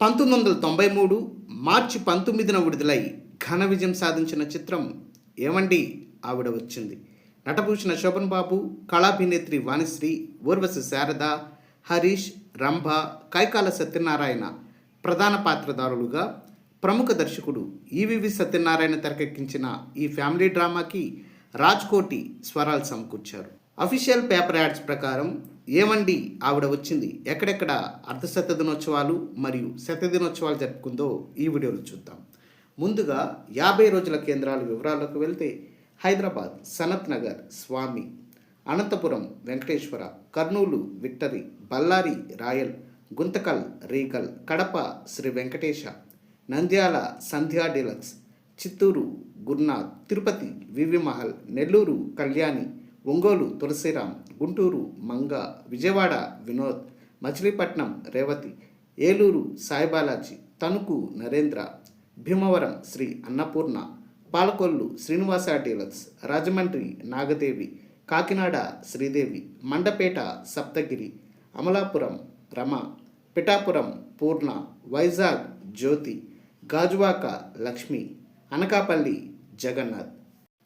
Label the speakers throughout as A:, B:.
A: పంతొమ్మిది వందల తొంభై మూడు మార్చి పంతొమ్మిదిన విడుదలై ఘన విజయం సాధించిన చిత్రం ఏమండి? ఆవిడ వచ్చింది. నటభూషణ శోభన్ బాబు కళాభినేత్రి వాణిశ్రీ ఊర్వశి శారద హరీష్ రంభ కైకాల సత్యనారాయణ ప్రధాన పాత్రదారులుగా ప్రముఖ దర్శకుడు ఈవివి సత్యనారాయణ తెరకెక్కించిన ఈ ఫ్యామిలీ డ్రామాకి రాజ్కోటి స్వరాలు సమకూర్చారు. అఫీషియల్ పేపర్ యాడ్స్ ప్రకారం ఏమండి ఆవిడ వచ్చింది? ఎక్కడెక్కడ అర్ధశత దినోత్సవాలు మరియు శత దినోత్సవాలు జరుపుకుందో ఈ వీడియోలో చూద్దాం. ముందుగా యాభై రోజుల కేంద్రాల వివరాలకు వెళ్తే హైదరాబాద్ సనత్ నగర్ స్వామి Anantapuram Venkateswara Kurnool victory Ballari royal Guntakal రీకల్ Kadapa Sri Venkatesa Nandyal Sandhya deluxe Chittoor Gurunath Tirupati V V Mahal Nellore Kalyani Ongole Tulasiram Guntur Manga Vijayawada Vinod Machilipatnam Revathi Eluru Saibalaji Tanuku Narendra Bhimavaram Sri Annapurna Palakollu Srinivasa deluxe Rajahmundry Nagadevi Kakinada Sridevi Mandapeta Saptagiri Amalapuram Rama Pithapuram Purna Vizag Jyothi Gajuwaka Lakshmi Anakapalli Jagannath.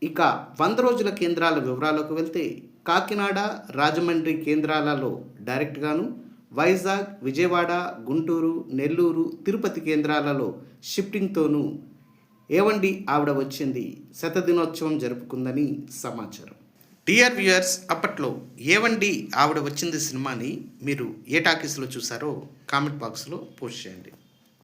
A: ఇక వంద రోజుల కేంద్రాల వివరాలకు వెళ్తే కాకినాడ రాజమండ్రి కేంద్రాలలో డైరెక్ట్గాను వైజాగ్ విజయవాడ గుంటూరు నెల్లూరు తిరుపతి కేంద్రాలలో షిఫ్టింగ్తోనూ ఏవండి ఆవిడ వచ్చింది. శతదినోత్సవం జరుపుకుందని సమాచారం. డియర్ వ్యూయర్స్ అప్పట్లో ఏవండి ఆవిడ వచ్చింది సినిమాని మీరు ఏ టాకీస్లో చూసారో కామెంట్ బాక్స్లో పోస్ట్ చేయండి.